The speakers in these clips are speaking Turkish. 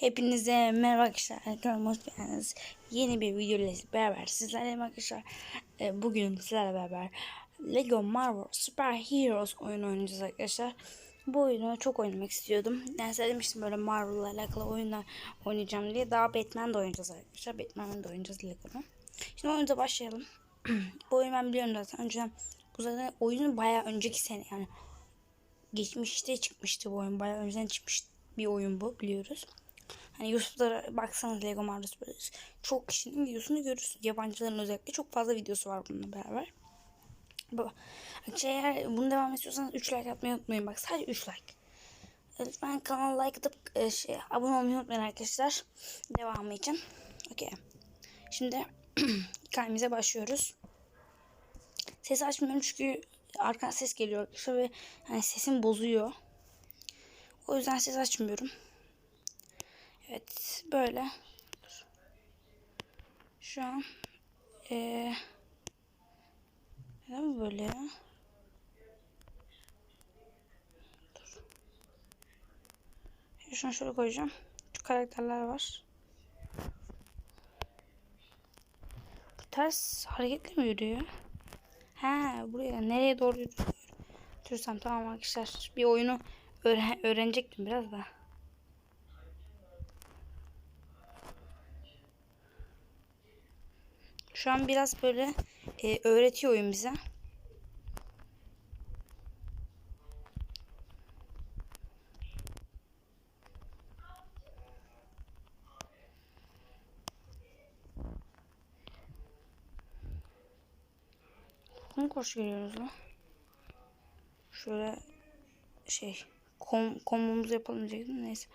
Hepinize merhaba arkadaşlar. Kanalıma hoş geldiniz. Yeni bir video ile beraber sizlerle arkadaşlar. Ee, Bugün sizlerle beraber Lego Marvel Super Heroes oyunu oynayacağız arkadaşlar. Bu oyunu çok oynamak istiyordum. Yani size demiştim böyle Marvel ile alakalı oyunlar oynayacağım diye. Daha Batman de oynayacağız arkadaşlar. Batman'ı da oynayacağız Lego'nu. Şimdi oyunumuza başlayalım. bu oyunu ben biliyorum zaten. Önceden bu zaten oyunun bayağı önceki sene yani geçmişte çıkmıştı bu oyun. Bayağı önceden çıkmış bir oyun bu biliyoruz. Hani YouTube'da baksanız Lego Marvel Brothers çok kişinin videosunu görürsünüz. Yabancıların özellikle çok fazla videosu var bununla beraber. Bu. Arkadaşlar eğer bunu devam istiyorsanız 3 like atmayı unutmayın. Bak sadece 3 like. Lütfen kanala like atıp e, şey, abone olmayı unutmayın arkadaşlar. Devamı için. Okey. Şimdi hikayemize başlıyoruz. Ses açmıyorum çünkü arkadan ses geliyor arkadaşlar ve hani sesim bozuyor. O yüzden ses açmıyorum. Evet böyle. Şu an ee, neden böyle ya? Dur. Şunu şöyle koyacağım. Şu karakterler var. Bu ters hareketle mi yürüyor? Ha buraya nereye doğru yürüyor? Dursam tamam arkadaşlar. Bir oyunu öğren öğrenecektim biraz da. Şu an biraz böyle e, öğretiyor oyun bize. Bunu koş görüyoruz lan. Şöyle şey kom kombomuzu yapalım diyecektim neyse.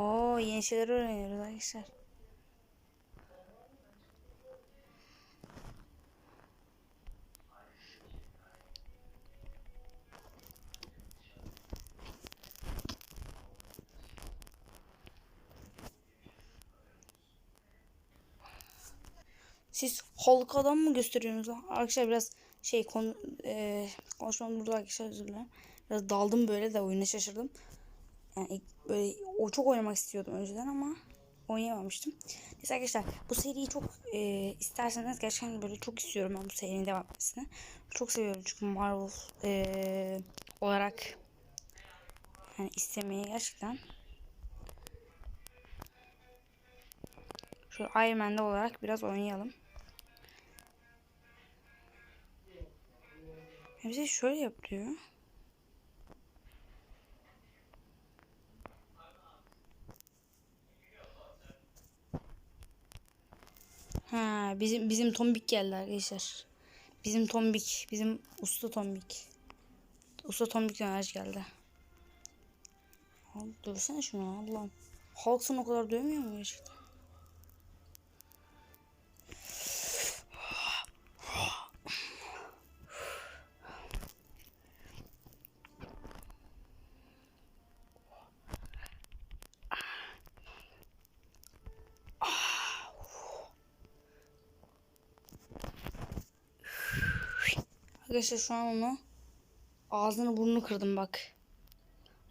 Oo yeni şeyler öğreniyoruz arkadaşlar. Siz Hulk adam mı gösteriyorsunuz? Arkadaşlar biraz şey konu e, konuşmam burada arkadaşlar özür dilerim. Biraz daldım böyle de oyuna şaşırdım. Yani böyle o çok oynamak istiyordum önceden ama oynayamamıştım. Neyse arkadaşlar bu seriyi çok e, isterseniz gerçekten böyle çok istiyorum ben bu serinin devam etmesini. Çok seviyorum çünkü Marvel e, olarak yani istemeyi gerçekten. Şu Iron Man'de olarak biraz oynayalım. Bize şöyle yapıyor. Bizim bizim tombik geldi arkadaşlar. Bizim tombik, bizim usta tombik. Usta tombik enerji geldi. Al, dövsene şunu Allah'ım. Halksın o kadar dövmüyor mu gerçekten? Arkadaşlar şu an onu ağzını burnunu kırdım bak.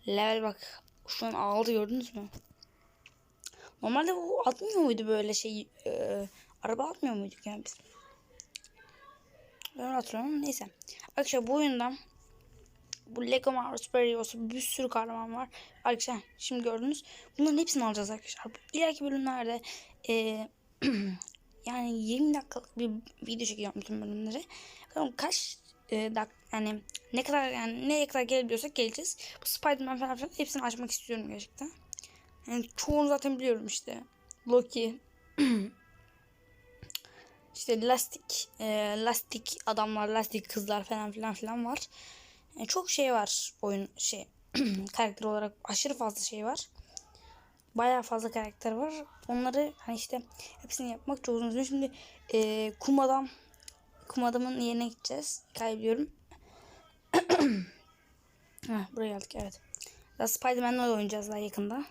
Level bak. Şu an ağladı gördünüz mü? Normalde bu atmıyor muydu böyle şey e, araba atmıyor muyduk yani biz? Ben ama neyse. Arkadaşlar bu oyunda bu Lego Super Heroes'u bir sürü kahraman var. Arkadaşlar şimdi gördünüz. Bunların hepsini alacağız arkadaşlar. İleriki bölümlerde e, yani 20 dakikalık bir video çekeceğim bütün bölümleri. Bakalım kaç e, dak yani ne kadar yani ne kadar gelebiliyorsak geleceğiz. Bu Spider-Man falan filan hepsini açmak istiyorum gerçekten. Yani çoğunu zaten biliyorum işte. Loki işte lastik e, lastik adamlar, lastik kızlar falan filan filan var. Yani çok şey var oyun şey karakter olarak aşırı fazla şey var. Bayağı fazla karakter var. Onları hani işte hepsini yapmak çok uzun. Şimdi e, kum adam kum adamın yerine gideceğiz. Kaybediyorum. Heh, buraya geldik evet. Daha Spider-Man'le oynayacağız daha yakında.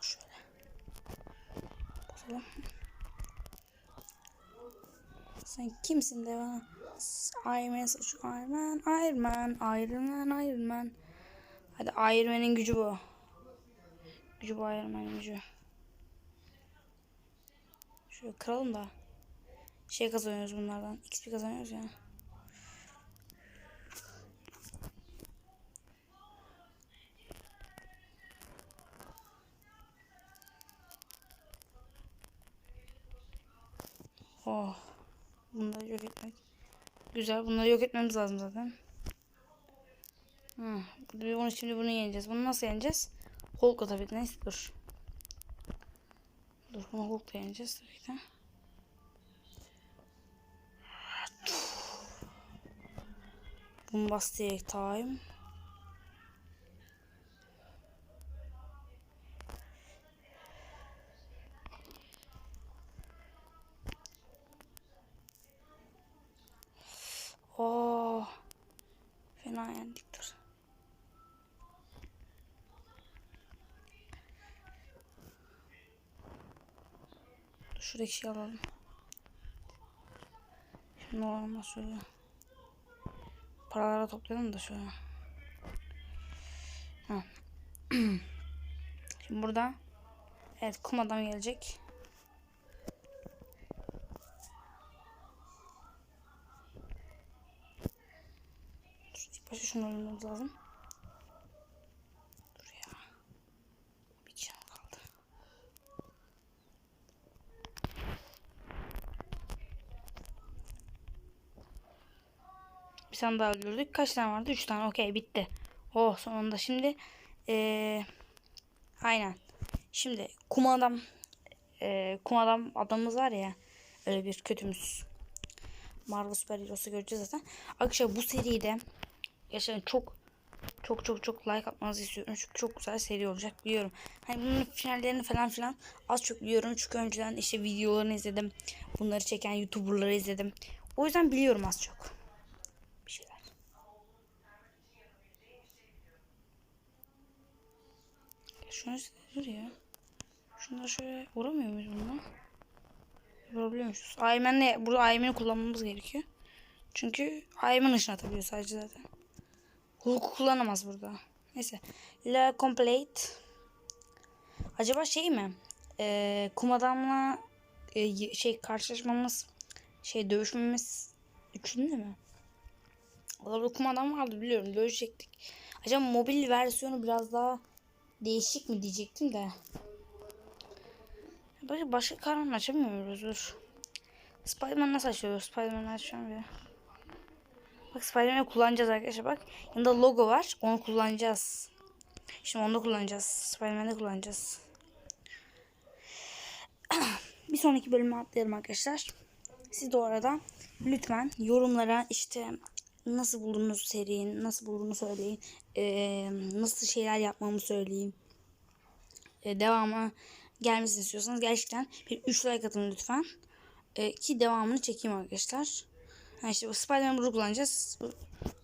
Şöyle. Basalım. Sen kimsin de bana? Iron Man, Iron Man, Iron Man, Iron Man, Iron Man. Hadi Iron Man'in gücü bu. Gücü bu Iron Man'in gücü. Şöyle kıralım da. Şey kazanıyoruz bunlardan. XP kazanıyoruz ya. Oh. Bunları yok etmek. Güzel. Bunları yok etmemiz lazım zaten. Ha, bunu şimdi bunu yeneceğiz. Bunu nasıl yeneceğiz? Hulk'la tabii. Neyse dur. Dur bunu Hulk'la yeneceğiz tabii ki de. Bombastic time. Oh. Fena yendik dur. Şuradaki şey alalım. Şimdi olmaz şöyle. Paraları toplayalım da şöyle. Şimdi burada evet kum adam gelecek. Başta şunu öldürmemiz lazım. Dur ya. Bir can kaldı. Bir tane daha öldürdük. Kaç tane vardı? 3 tane. Okey bitti. Oh sonunda. Şimdi ee, aynen. Şimdi kum adam ee, kum adam adamımız var ya öyle bir kötümüz. Marvel Süper Heroes'u göreceğiz zaten. Arkadaşlar bu seride gerçekten çok çok çok çok like atmanızı istiyorum. Çünkü çok güzel seri olacak biliyorum. Hani bunun finallerini falan filan az çok biliyorum. Çünkü önceden işte videolarını izledim. Bunları çeken YouTuber'ları izledim. O yüzden biliyorum az çok. Bir şeyler. Şunu dur ya. Şunları şöyle vuramıyor muyuz bununla? Vurabiliyormuşuz. Aymen'le burada Aymen'i kullanmamız gerekiyor. Çünkü Aymen ışın atabiliyor sadece zaten. Hulk'u kullanamaz burada. Neyse. La complete. Acaba şey mi? Ee, kum adamla e, şey karşılaşmamız şey dövüşmemiz üçünde mi? Olabilir kum adam vardı biliyorum dövüşecektik. Acaba mobil versiyonu biraz daha değişik mi diyecektim de. Başka, başka kahraman açamıyoruz dur. Spiderman nasıl açıyoruz? Spiderman açacağım bir. Bak Spiderman'i kullanacağız arkadaşlar bak. Yanında logo var. Onu kullanacağız. Şimdi onu da kullanacağız. Spiderman'de kullanacağız. bir sonraki bölüme atlayalım arkadaşlar. Siz de orada lütfen yorumlara işte nasıl buldunuz seriyi, nasıl bulduğunu söyleyin. Ee, nasıl şeyler yapmamı söyleyin. Ee, devamı gelmesini istiyorsanız gerçekten bir 3 like atın lütfen. Ee, ki devamını çekeyim arkadaşlar. Ha işte Spider-Man bunu kullanacağız.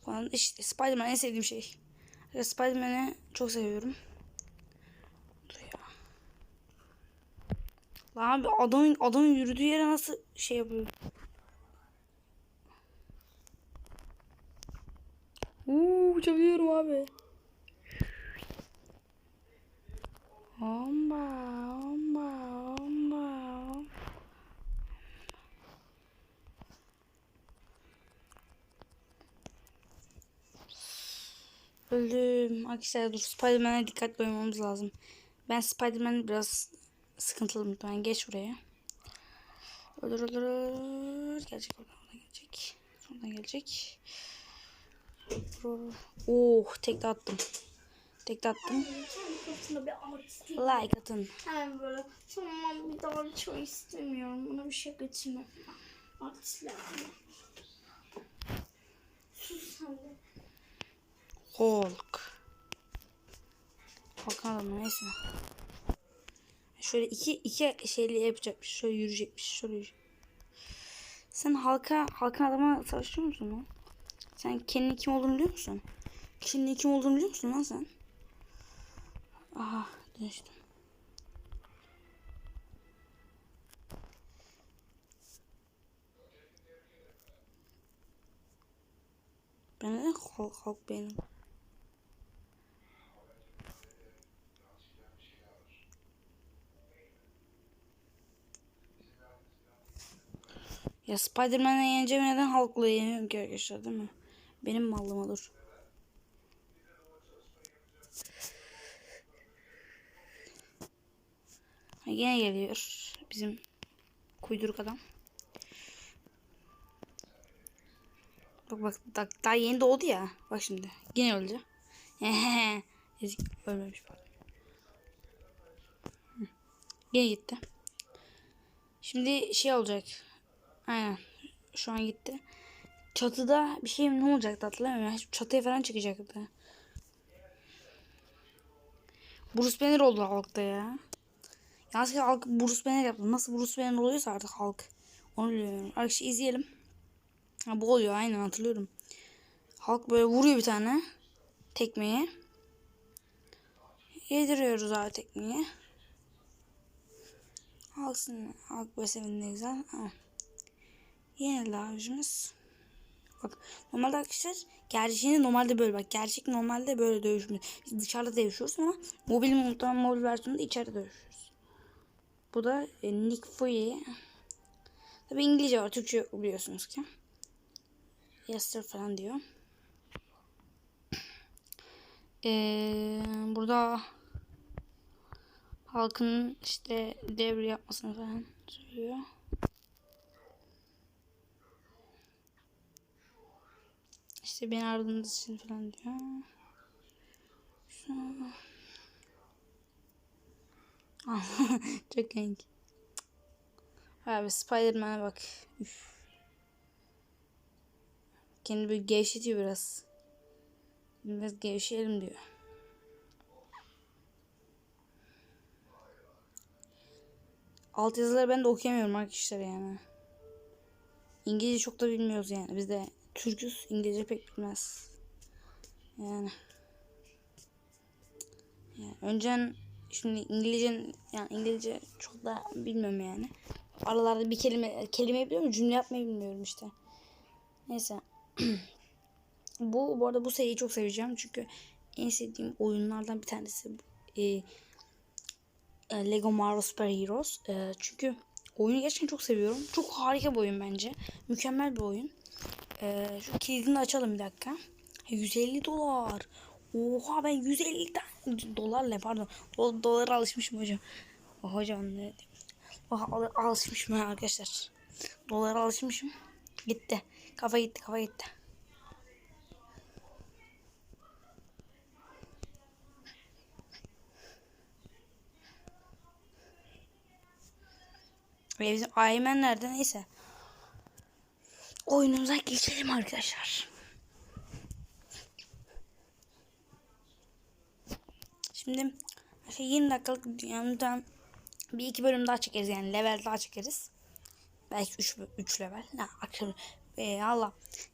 Falan işte Spider-Man en sevdiğim şey. Spider-Man'i çok seviyorum. Lan abi adamın adamın yürüdüğü yere nasıl şey yapıyor? Uuu uçabiliyorum abi. Omba, omba, omba. Öldüm. Arkadaşlar dur Spiderman'e dikkatli oynamamız lazım. Ben Spiderman biraz sıkıntılı muhtemelen. Geç buraya. Öldür öldür öldür. Gelecek oradan, oradan gelecek. Oradan gelecek. Oh tek de attım. Tek de attım. Like atın. Hemen böyle tamam bir daha çok istemiyorum. Buna bir şey falan. Artistler. Sus sen de. Hulk. Adamı neyse. Şöyle iki iki şeyli yapacakmış. Şöyle yürüyecekmiş. Şöyle yürüyecek. Sen halka halka adama savaşıyor musun lan? Sen kendinin kim olduğunu biliyor musun? Kişinin kim olduğunu biliyor musun lan sen? Aha dönüştüm. Ben neden halk beğendim? Ya Spider-Man'e yeneceğim neden Hulk'la yeniyorum ki arkadaşlar değil mi? Benim mallım olur. Yine geliyor bizim kuyduruk adam. Bak bak daha, yeni doğdu ya. Bak şimdi. Yine öldü. Ezik ölmemiş pardon. Yine gitti. Şimdi şey olacak. Aynen. Şu an gitti. Çatıda bir şey ne olacaktı hatırlamıyorum. ya. Çatıya falan çıkacaktı. Bruce Banner oldu halkta ya. Ki halk Bruce Banner yaptı. Nasıl Bruce Banner oluyorsa artık halk. Onu biliyorum. Arkadaşlar izleyelim. Ha, bu oluyor aynen hatırlıyorum. Halk böyle vuruyor bir tane. Tekmeyi. Yediriyoruz abi tekmeyi. Halksın. Halk böyle sevindi güzel. Ha. Yenildi abicimiz. Bak normalde arkadaşlar gerçeğini normalde böyle bak. Gerçek normalde böyle dövüşmüyor. Biz dışarıda dövüşüyoruz ama mobil muhtemelen mobil versiyonunda içeride dövüşüyoruz. Bu da e, Nick Fury. Tabi İngilizce var. Türkçe biliyorsunuz ki. Yester falan diyor. Ee, burada halkın işte devri yapmasını falan söylüyor. İşte beni aradığınız için falan diyor. Çok renk. Abi Spider-Man'e bak. Üf. Kendi böyle gevşetiyor biraz. Biraz gevşeyelim diyor. Alt yazıları ben de okuyamıyorum arkadaşlar yani. İngilizce çok da bilmiyoruz yani. Biz de Türküz. İngilizce pek bilmez. Yani. yani önceden şimdi İngilizce yani İngilizce çok da bilmiyorum yani. Aralarda bir kelime kelime biliyorum cümle yapmayı bilmiyorum işte. Neyse. bu bu arada bu seriyi çok seveceğim çünkü en sevdiğim oyunlardan bir tanesi e, e, Lego Marvel Super Heroes. E, çünkü oyunu gerçekten çok seviyorum. Çok harika bir oyun bence. Mükemmel bir oyun. E, şu kilidini açalım bir dakika. 150 dolar. Oha ben 150 tane dolarla pardon. Do dolara alışmışım hocam. Oh, hocam ne Oha al alışmışım arkadaşlar. Dolara alışmışım. Gitti. Kafa gitti kafa gitti. Ve bizim Aymen nerede neyse. Oyunumuza geçelim arkadaşlar. Şimdi şey 20 dakikalık yanından bir iki bölüm daha çekeriz yani level daha çekeriz. Belki 3 3 level. Ne akşam e, Allah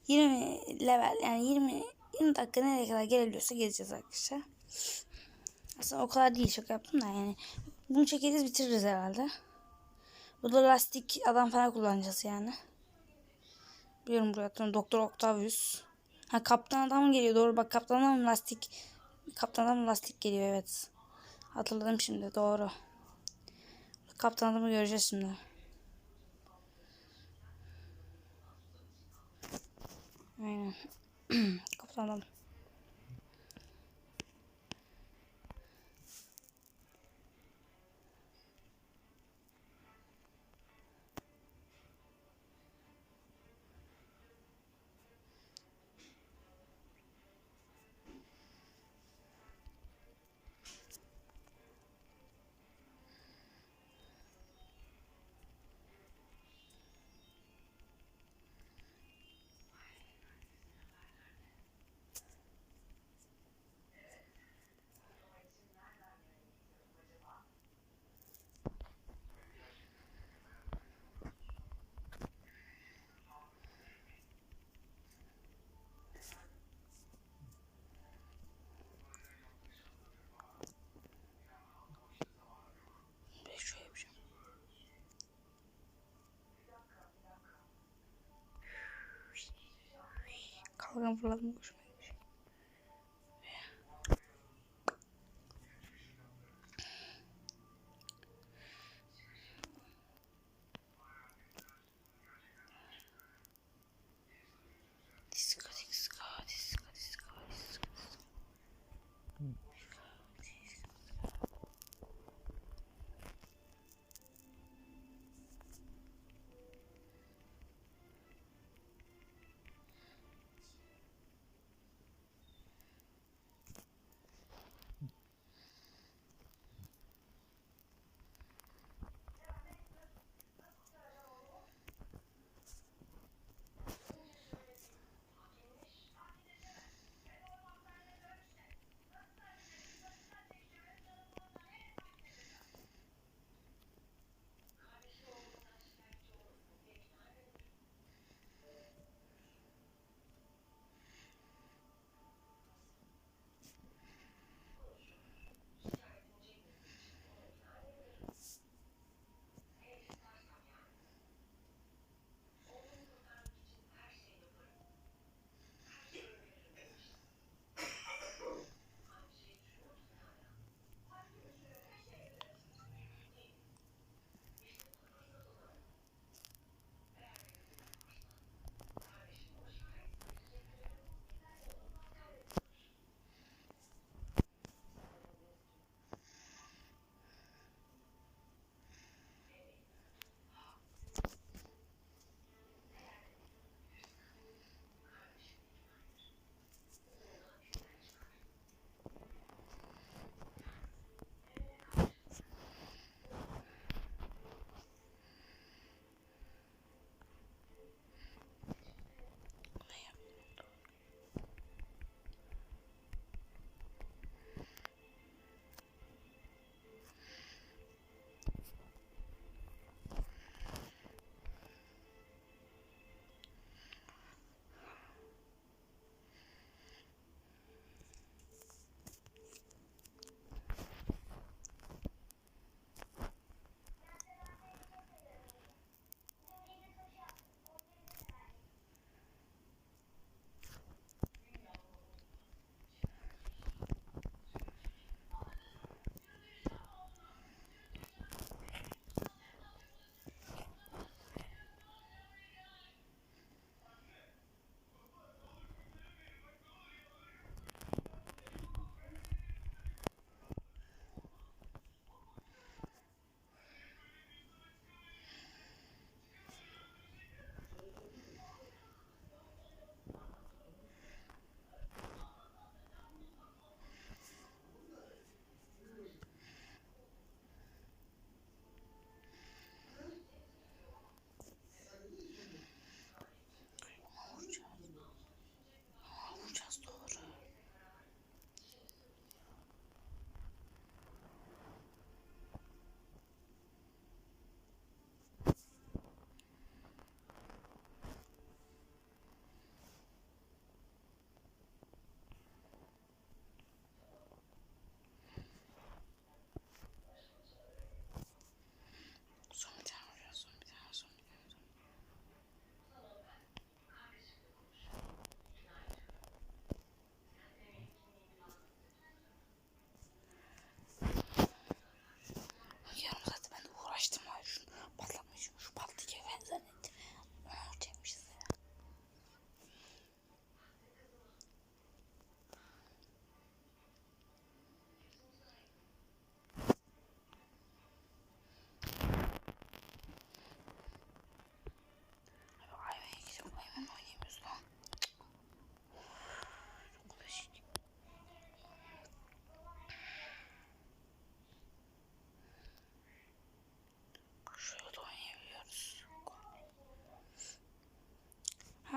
20 level yani 20 20 dakika nereye kadar gelebiliyorsa gezeceğiz arkadaşlar. Aslında o kadar değil şaka yaptım da yani bunu çekeriz bitiririz herhalde. Burada lastik adam falan kullanacağız yani. Biliyorum buraya Doktor Octavius. Ha kaptan adam geliyor doğru bak kaptan adam lastik kaptan adam lastik geliyor evet. Hatırladım şimdi doğru. Kaptan adamı göreceğiz şimdi. Aynen. kaptan adam. colocar um vlog no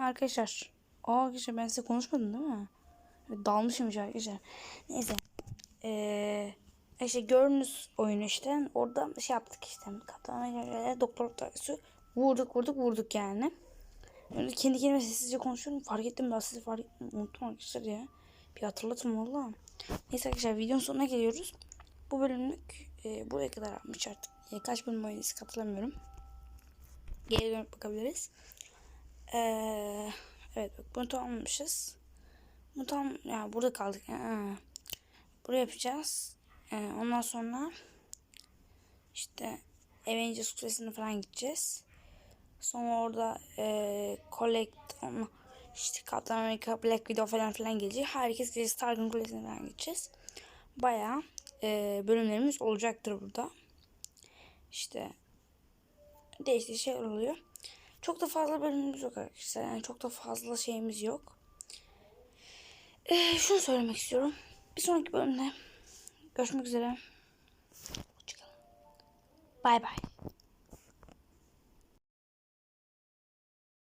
arkadaşlar. Aa arkadaşlar ben size konuşmadım değil mi? Dalmışım arkadaşlar. Neyse. Ee, işte gördünüz oyunu işte. Orada şey yaptık işte. Kaptan Amerika'ya doktor taksi vurduk vurduk vurduk yani. Öyle kendi kendime sessizce konuşuyorum. Fark ettim ben sizi fark ettim. Unuttum arkadaşlar ya. Bir hatırlatın valla. Neyse arkadaşlar videonun sonuna geliyoruz. Bu bölümlük e, buraya kadar yapmış artık. E, kaç bölüm oynadıysak hatırlamıyorum. Geri dönüp bakabiliriz. Ee, Evet bak bunu tamamlamışız. Bunu tam ya burada kaldık. Aa. Buraya yapacağız. Ee, ondan sonra işte Avengers Kulesi'ne falan gideceğiz. Sonra orada e, Collect işte Captain America, Black Widow falan filan gelecek. Herkes gideceğiz. Stark'ın Kulesi'ne falan gideceğiz. Bayağı e, bölümlerimiz olacaktır burada. İşte değişik şeyler oluyor. Çok da fazla bölümümüz yok arkadaşlar. Yani çok da fazla şeyimiz yok. Ee, şunu söylemek istiyorum. Bir sonraki bölümde görüşmek üzere. Hoşçakalın. Bay bay.